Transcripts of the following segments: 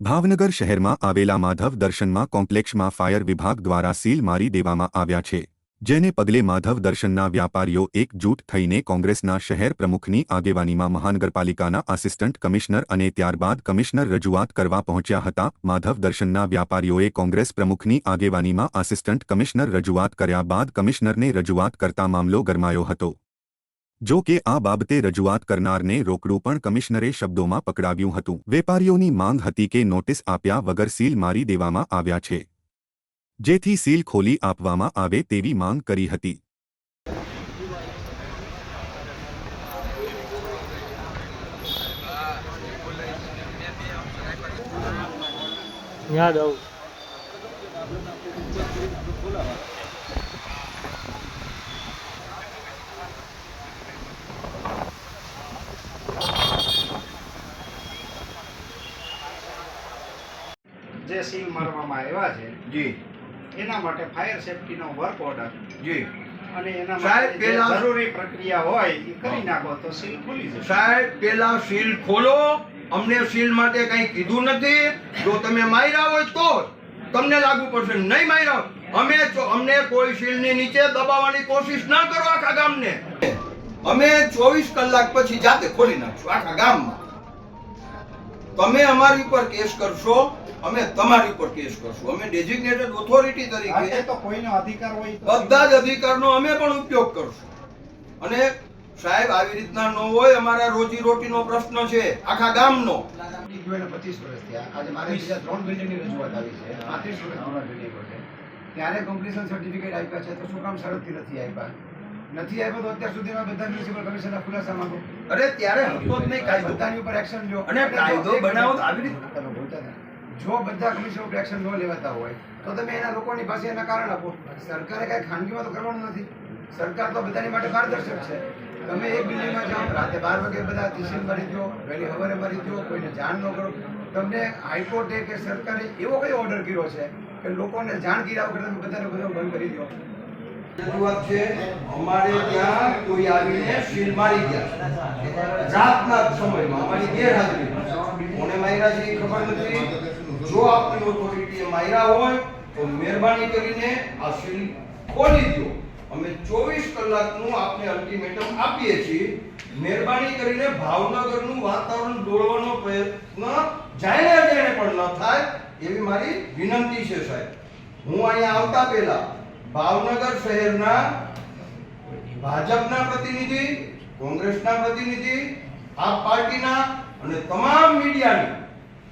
ભાવનગર શહેરમાં આવેલા માધવ દર્શનમાં કોમ્પ્લેક્ષમાં ફાયર વિભાગ દ્વારા સીલ મારી દેવામાં આવ્યા છે, જેને પગલે માધવ દર્શનના વ્યાપારીઓ એકજૂટ થઈને કોંગ્રેસના શહેર પ્રમુખની આગેવાનીમાં મહાનગરપાલિકાના આસિસ્ટન્ટ કમિશનર અને ત્યારબાદ કમિશનર રજૂઆત કરવા પહોંચ્યા હતા. માધવ દર્શનના વ્યાપારીઓએ કોંગ્રેસ પ્રમુખની આગેવાનીમાં આસિસ્ટન્ટ કમિશનર રજૂઆત કર્યા બાદ કમિશનરને રજૂઆત કરતા મામલો ગરમાયો હતો. જો કે આ બાબતે રજૂઆત કરનારને રોકડું પણ કમિશનરે શબ્દોમાં પકડાવ્યું હતું. વેપારીઓની માંગ હતી કે નોટિસ આપ્યા વગર સીલ મારી દેવામાં આવ્યા છે. જેથી સીલ ખોલી આપવામાં આવે તેવી માંગ કરી હતી. યાદ આવું. સીલ મારવામાં આવ્યા છે. જી. એના માટે ફાયર સેફટીનો વર્ક ઓર્ડર જી. અને એના સાહેબ, પેલા- જરૂરી પ્રક્રિયા હોય એ કરી નાખો તો સીલ ખુલી જશે. સાહેબ પેલા સીલ ખોલો. અમને સીલ માટે કંઈ કીધું નથી. જો તમે માર્યા હોય તો તમને લાગુ પડશે. નહીં માર્યા અમે અમને કોઈ સીલની નીચે દબાવવાની કોશિશ ના કરો આખા ગામને. અમે ચોવીસ કલાક પછી જાતે ખોલી નાખશું આખા ગામમાં. તમે અમારી ઉપર કેસ કરશો અમે તમારી ઉપર કેસ કરશું. અમે ડેઝિગ્નેટેડ ઓથોરિટી તરીકે તો કોઈનો અધિકાર હોય બધા જ અધિકારનો અમે પણ ઉપયોગ કરશું. અને સાહેબ આવી રીતના ન હોય અમારા રોજી રોટીનો પ્રશ્ન છે. આખા ગામનો. પચીસ વર્ષ થયા. આજે મારે બીજા ત્રણ બિલ્ડિંગની રજૂઆત આવી છે. પાંત્રીસ વર્ષ બિલ્ડિંગો છે ત્યારે કમ્પ્લીશન સર્ટિફિકેટ આપ્યા છે તો શું કામ શરતથી નથી આપ્યા? નથી આવ્યો તો અત્યાર સુધીમાં બધા મ્યુનિસિપલ કમિશનરના ખુલાસા માંગો. અરે ત્યારે હતો જ નહીં કાયદો. બધાની ઉપર એક્શન લો. અને કાયદો બનાવો આવી રીતે. જો બધા કમિશન ઉપર એક્શન ન લેવાતા હોય તો તમે એના લોકોની પાસે એના કારણ આપો. સરકારે કાંઈ ખાનગીમાં તો કરવાનું નથી. સરકાર તો બધાની માટે પારદર્શક છે. તમે એક બિલ્ડિંગમાં જાઓ રાતે બાર વાગે બધા ટીસીલ મારી દો વહેલી હવારે મારી દો કોઈને જાણ ન કરો. તમને હાઈકોર્ટે કે સરકારે એવો કયો ઓર્ડર કર્યો છે કે લોકોને જાણ કર્યા વગર તમે બધાને બધો બંધ કરી દો? રજૂઆત છે, અમારે ત્યાં કોઈ આવીને સીલ મારી ગયા. રાતના સમયમાં, અમારી ગેરહાજરી. કોને માર્યા છે એ ખબર નથી. જો આપની ઓથોરિટીએ માર્યા હોય, તો મહેરબાની કરીને આ સીલ ખોલી દો. અમે ચોવીસ કલાકનું આપને અલ્ટિમેટમ આપીએ છીએ. મહેરબાની કરીને ભાવનગરનું વાતાવરણ દોડવાનો પ્રયત્ન જાણે જાણે પણ ન થાય, એવી મારી વિનંતી છે સાહેબ. હું અહીંયા આવતા પહેલા ભાવનગર શહેરના ભાજપના પ્રતિનિધિ, કોંગ્રેસના પ્રતિનિધિ આ પાર્ટીના અને તમામ મીડિયાની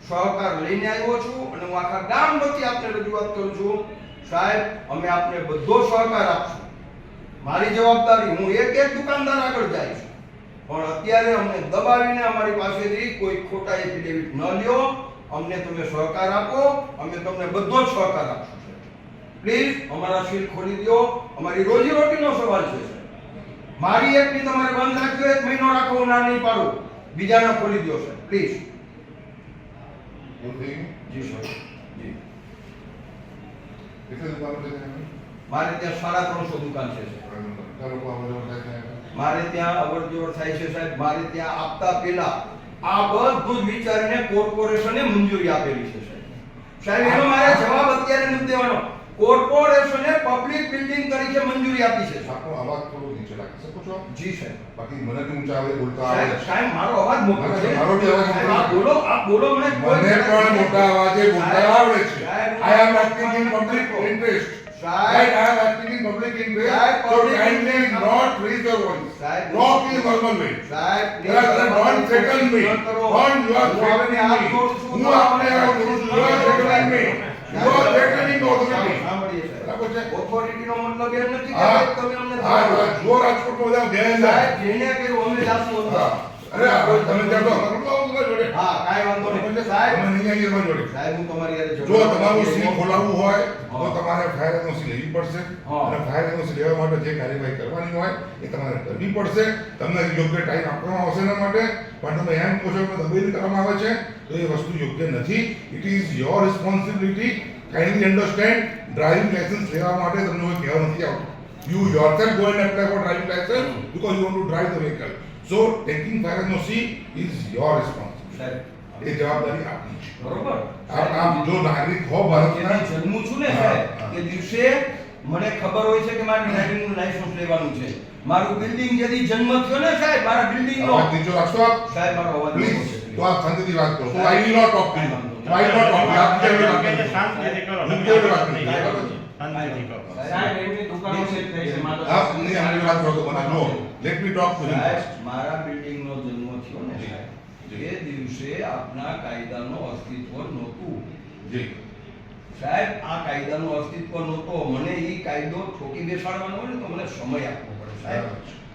સહકાર લઈને આવ્યો છું અને હું આખા ગામ વચ્ચે આપને રજૂઆત કરું છું. સાહેબ, અમે આપને બધો સહકાર આપશું. મારી જવાબદારી, હું એક એક દુકાનદાર આગળ જઈશ પણ અત્યારે અમને દબાવીને અમારી પાસેથી કોઈ ખોટા એફિડેવિટ ન લ્યો. અમને તમે સહકાર આપો, અમે તમને બધો જ સહકાર આપશું. પ્લીઝ અમારા સીલ ખોલી દો. અમારી રોજી રોટીનો સવાલ છે મારી એકની તમારે બંધ રાખજો એક મહિનો રાખો હું ના નહીં પાડું. બીજાના ખોલી દો સર પ્લીઝ. જી સર જી. મારે ત્યાં સાડા ત્રણસો દુકાન છે. મારે ત્યાં અવરજવર થાય છે સાહેબ. મારે ત્યાં આપતા પહેલા આ બધું વિચારીને કોર્પોરેશને મંજૂરી આપેલી છે સાહેબ. સાહેબ એનો મારે જવાબ અત્યારે નથી દેવાનો. કોર્પોરેશને પબ્લિક બિલ્ડિંગ તરીકે મંજૂરી આપી છે. સાહેબ. જી સાહેબ. બાકી મને બી ઊંચા આવે બોલતા સાહેબ આવે. સાહેબ મારો અવાજ મોટો છે. મારો બી અવાજ મોટો આપ બોલો આપ બોલો મને મને પણ મોટા અવાજે બોલતા આવડે છે. I am asking in public interest સાહેબ. I am asking in public interest so kindly not raise your voice સાહેબ, ટોક ઇન નોર્મલ વે સાહેબ don't threaten me don't you are આપને જોડું છું, હું આપને આ છું. યુ આર મી ઓથોરિટીનો મતલબ એમ નથી કે તમે અમને જો રાજકોટમાં બધા બેન સાહેબ જેને કર્યું અમે જાશું અરે આપણે તમે ત્યાં તો કરું તો આવું જોડે હા કાંઈ વાંધો નહીં સાહેબ નહીં આવીએ જોડે સાહેબ હું તમારી જો તમારું નથી ખોલાવવું હોય તો તમારે ફાયર એનઓસી લેવી પડશે. અને ફાયર એનઓસી લેવા માટે જે કાર્યવાહી કરવાની હોય એ તમારે કરવી પડશે તમને યોગ્ય ટાઈમ આપવામાં આવશે એના માટે પણ તમે એમ કહો છો કે દબાઈને કરવામાં આવે છે તો એ વસ્તુ યોગ્ય નથી it is your responsibility kindly understand driving license લેવા માટે તમને કોઈ કહેવા નથી આવતું you yourself go and apply for driving license because you want to drive the vehicle. So taking fire NOC is your responsibility. એ જવાબદારી આપની છે. બરોબર. આપ જો નાગરિક હો ભારતના જન્મું છું ને સાહેબ. તે દિવસે મને ખબર હોય છે કે મારે ડ્રાઇવિંગનું લાયસન્સ લેવાનું છે. મારું બિલ્ડિંગ જેથી જન્મ થયો ને સાહેબ મારા બિલ્ડિંગનો અવાજ નીચો રાખશો આપ? સાહેબ મારો અવાજ પ્લીઝ તો આપ શાંતિથી વાત કરો. I will not talk to you I will not talk આપ રીતે વાત કરો. શાંતિથી કરો. હું કેવી વાત નહીં શાંતિથી કરો. સાહેબ એમની દુકાનો સેટ થઈ છે માત્ર આપની આની વાત કરો તો મને. જો લેટ મી ટોક ટુ સાહેબ મારા બિલ્ડિંગનો જન્મ થયો ને સાહેબ. જી. દિવસે આપના કાયદાનો અસ્તિત્વ નહોતું. જી. સાહેબ આ કાયદાનો અસ્તિત્વ નહોતો. મને એ કાયદો ઠોકી બેસાડવાનો હોય ને તો મને સમય આપવો પડે સાહેબ.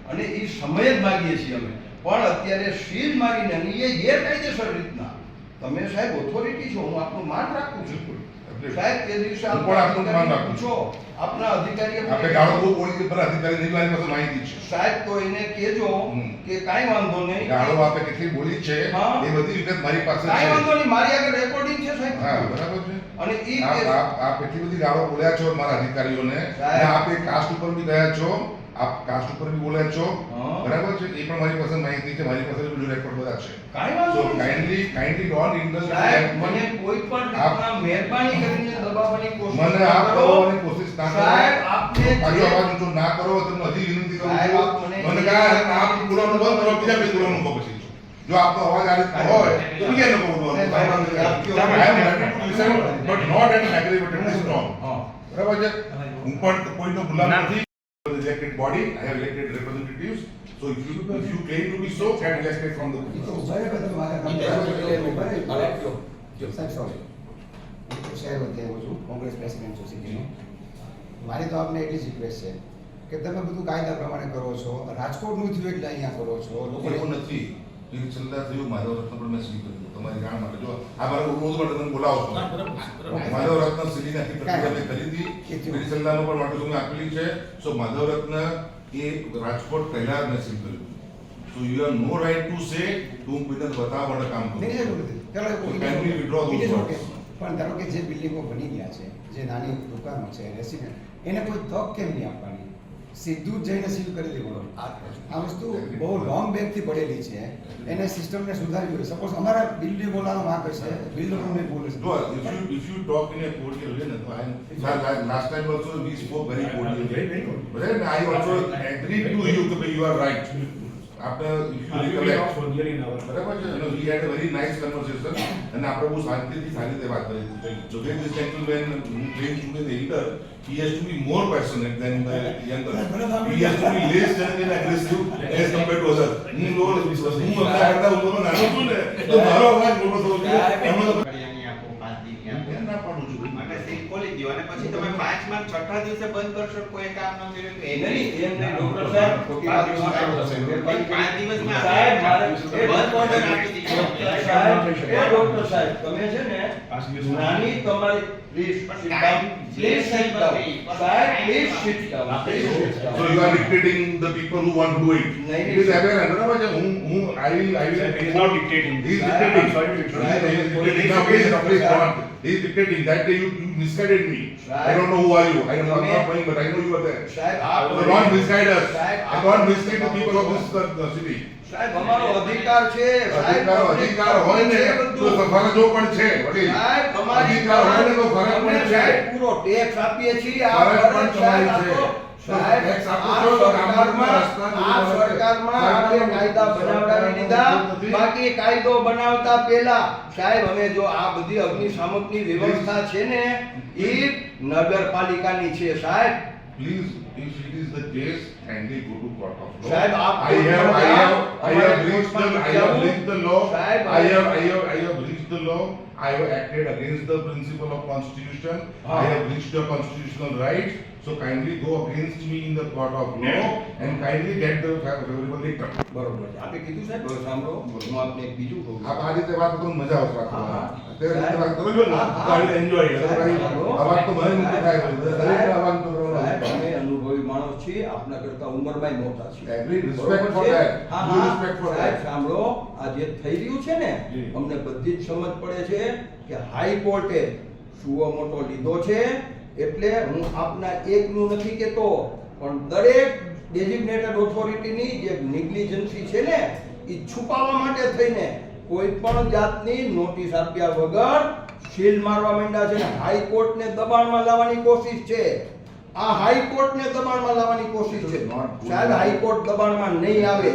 અને એ સમય જ માગીએ છીએ અમે. પણ અત્યારે સીલ મારીને એ ગેરકાયદેસર રીતના. તમે સાહેબ ઓથોરિટી છો હું આપનું માન રાખું છું. સાહેબ તે દિવસે હું પણ આપનું માન રાખું છો. આપના અધિકારીએ આપણે ગાળો બહુ બોલી પર અધિકારી નહીં મારી પાસે માહિતી છે. સાહેબ તો એને કહેજો કે કાંઈ વાંધો નહીં. ગાળો આપે કેટલી બોલી છે એ બધી વિગત મારી પાસે કાંઈ વાંધો નહીં મારી આગળ રેકોર્ડિંગ છે સાહેબ. હા બરાબર છે. અને એ આપ આપ એટલી બધી ગાળો બોલ્યા છો મારા અધિકારીઓને. આપ એ કાસ્ટ ઉપર બી ગયા છો. આપ કાસ્ટ ઉપર બી બોલ્યા છો. બરાબર છે એ પણ મારી પાસે માહિતી છે મારી પાસે બધું રેકોર્ડ બધા છે કાઈ વાંધો સો. કાઇન્ડલી કાઇન્ડલી ડોન્ટ સાહેબ મને કોઈ પણ આપના મહેરબાની કરીને દબાવવાની કોશિશ મને આપ દબાવવાની કોશિશ ના કરો સાહેબ આપને પાછો જે- અવાજ ઊંચો ના કરો તમને હજી વિનંતી કરું છું મને- કહા આપ બોલવાનું બંધ કરો બીજા કોઈ બોલવાનું કહો પછી જો આપનો અવાજ આ રીતે હોય તો બીજા અનુભવ બોલવાનું at an aggravated tone. હા. બરાબર છે હું પણ કોઈનો ગુલામ નથી elected body i have elected representatives. So if you if you claim to be so get elected from the હું શહેર વતી આવ્યો છું કોંગ્રેસ પ્રેસિડેન્ટ છું મારી તો આપને એટલી જ રિક્વેસ્ટ છે કે તમે બધું કાયદા પ્રમાણે કરો છો રાજકોટનું થયું એટલે અહીંયા કરો છો એવું લોકો નથી છેલ્લા થયું મારો રત્ન પણ મેં સીલ કર્યું તમારી જાણ માટે. જો આ મારે રોજ માટે તમે બોલાવો છો. માધવ રત્ન સીલી નાખી પ્રક્રિયા મેં કરી હતી મેરી પણ માટે મેં આપેલી છે. સો માધવ રત્ન એ રાજકોટ પહેલા જ મેં સીલ કર્યું so you have no right to say તું કોઈને બતાવવા માટે કામ કરું okay. પણ ધારો કે જે બિલ્ડિંગો બની ગયા છે જે નાની દુકાનો છે રેસિડેન્ટ એને કોઈ તક કેમ નહીં આપવાની સીધું જ જઈને સીલ કરી દેવાનું આ વસ્તુ બહુ લોંગ બેકથી પડેલી છે એને સિસ્ટમને સુધારવી જોઈએ સપોઝ અમારા બોલાનો વાંક હશે બિલ્ડરોને બોલે No, if you if you talk in a cordial way, no, I la- la- last time also we spoke very cordially. But then I also agreed to you that you are right. After if you recollect. બરાબર છે know, we had a very nice conversation અને આપણે બહુ શાંતિથી સારી રીતે વાત કરી હતી so then this gentleman who claims to be the elder he has to be more passionate than the younger he has to be less and aggressive as compared to others હું લોકો હું આપણા કરતા હું લોકો નાનો છું ને તો મારો અવાજ મોટો જોઈએ એમનો તો ફળિયાની આપો, પાંચ દીની આપો. કેમ ના પાડું છું માટે સીલ ખોલી દ્યો અને પછી તમે પાંચમા ને છઠ્ઠા દિવસે બંધ કરશો કોઈ કામ ન કર્યું એ નહીં. એમ નહીં, ડોક્ટર સાહેબ, ખોટી વાત કરો. પણ પાંચ દિવસમાં સાહેબ, મારે બંધ order આપી દીધો. સાહેબ, એ ડૉક્ટર સાહેબ, તમે છે ને નાની તમારી please sit down. Please sit down. સાહેબ, please sit down. Please sit down. So you are dictating the people who want to do it. નહીં, It is aberrant. બરાબર છે હું હું I will I will. He is not dictating. He is Sir, dictating. I'm sorry to interrupt. He is dictating. Now please please go on. He is dictating. That day you, you misguided me. I don't know who are you. I am not not knowing, but I know you are there. સાહેબ, So આપ don't misguide us. સાહેબ, And don't mislead the people of this uh, the city. સાહેબ, અમારો અધિકાર છે અધિકાર અધિકાર હોય ને તો ફરજો પણ છે સાહેબ, તમારી અધિકાર હોય ને તો ફરજ પણ છે. પૂરો ટેક્સ આપીએ છીએ આ ફરજ પણ તમારી છે. કાયદા બનાવડાવી બાકી કાયદો બનાવતા પેલા સાહેબ અમે જો આ બધી અગ્નિશામકની વ્યવસ્થા છે ને એ નગરપાલિકાની છે સાહેબ. Please, if it is the case, kindly go to court of law. સાહેબ, આપ I have, I have, I have breached the, I have breached the law. સાહેબ, I have, I have, I have breached the law. I have acted against the principle of constitution. I have breached your constitutional rights. So kindly go against me in the court of law and kindly get the favorable dictum. બરોબર છે આપે કીધું સાહેબ બરોબર સાંભળો હું આપને એક બીજું કહું આપ આ રીતે વાત કરો મજા આવશે વાત. કરવાની. અત્યારે રીતે વાત કરો છો ને, હા. આ અવાજ તો મને નથી થાય દરેક આ વાત તો કરવાનો સાહેબ, છે. અમે છીએ આપના કરતા ઉંમરમાં મોટા છે? હા, હા. સાંભળો આ જે થઈ રહ્યું છે ને અમને બધી જ સમજ પડે છે કે હાઈકોર્ટે સુઓ મોટો લીધો છે એટલે હું આપના એકનું નથી કહેતો પણ દરેક ડેઝિગ્નેટેડ ઓથોરિટીની જે નિગ્લિજન્સી છે ને એ છુપાવવા માટે થઈને કોઈ પણ જાતની નોટિસ આપ્યા વગર શીલ મારવા માંડ્યા છે ને હાઈકોર્ટને દબાણમાં લાવવાની કોશિશ છે. આ હાઈકોર્ટને દબાણમાં લાવવાની કોશિશ છે. સાહેબ હાઈકોર્ટ દબાણમાં નહીં આવે.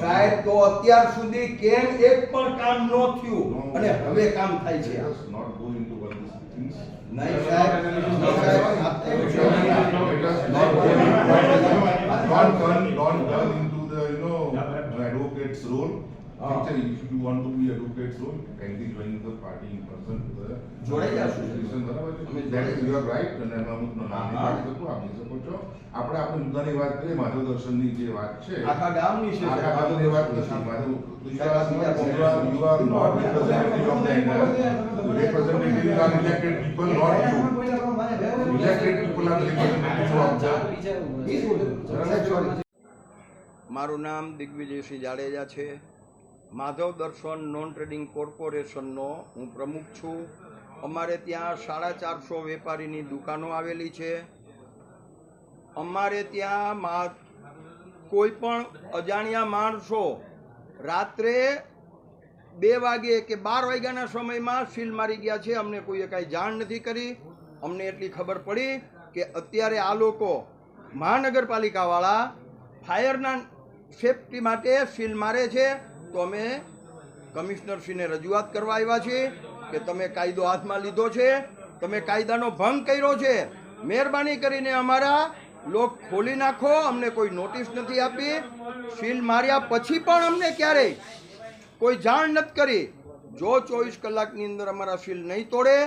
સાહેબ તો અત્યાર સુધી કેમ એક પણ કામ ન થયું? અને હવે કામ થાય છે. નહીં સાહેબ. Ah. If you want to be advocate, so kindly join the party in person to the. જોડાઈ જાશું. બરાબર અને અમુક. આપી શકો છો. આપણે આપણે મુદ્દાની વાત કરીએ માધવ દર્શનની જે વાત છે આખા ગામની છે આખા ગામની વાત નથી માધવ મારું નામ દિગ્વિજયસિંહ જાડેજા છે માધવ દર્શન નોન ટ્રેડિંગ કોર્પોરેશનનો હું પ્રમુખ છું. અમારે ત્યાં સાડા ચારસો વેપારીની દુકાનો આવેલી છે. અમારે ત્યાં મા, કોઈ પણ અજાણ્યા માણસો રાત્રે બે વાગે કે બાર વાગ્યાના સમયમાં સીલ મારી ગયા છે. અમને કોઈએ કાંઈ જાણ નથી કરી. અમને એટલી ખબર પડી કે અત્યારે આ લોકો મહાનગરપાલિકાવાળા ફાયરના સેફટી માટે સીલ મારે છે. તો અમે કમિશનરશ્રીને રજૂઆત કરવા આવ્યા છીએ કે તમે કાયદો હાથમાં લીધો છે, તમે કાયદાનો ભંગ કર્યો છે. મહેરબાની કરીને અમારા લોક ખોલી નાખો, અમને કોઈ નોટિસ નથી આપી. સીલ માર્યા પછી પણ અમને ક્યારેય કોઈ જાણ નથી કરી. જો ચોવીસ કલાકની અંદર અમારા સીલ નહીં તોડે,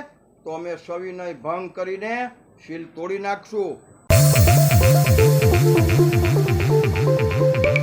તો અમે સવિનય ભંગ કરીને સીલ તોડી નાખશું.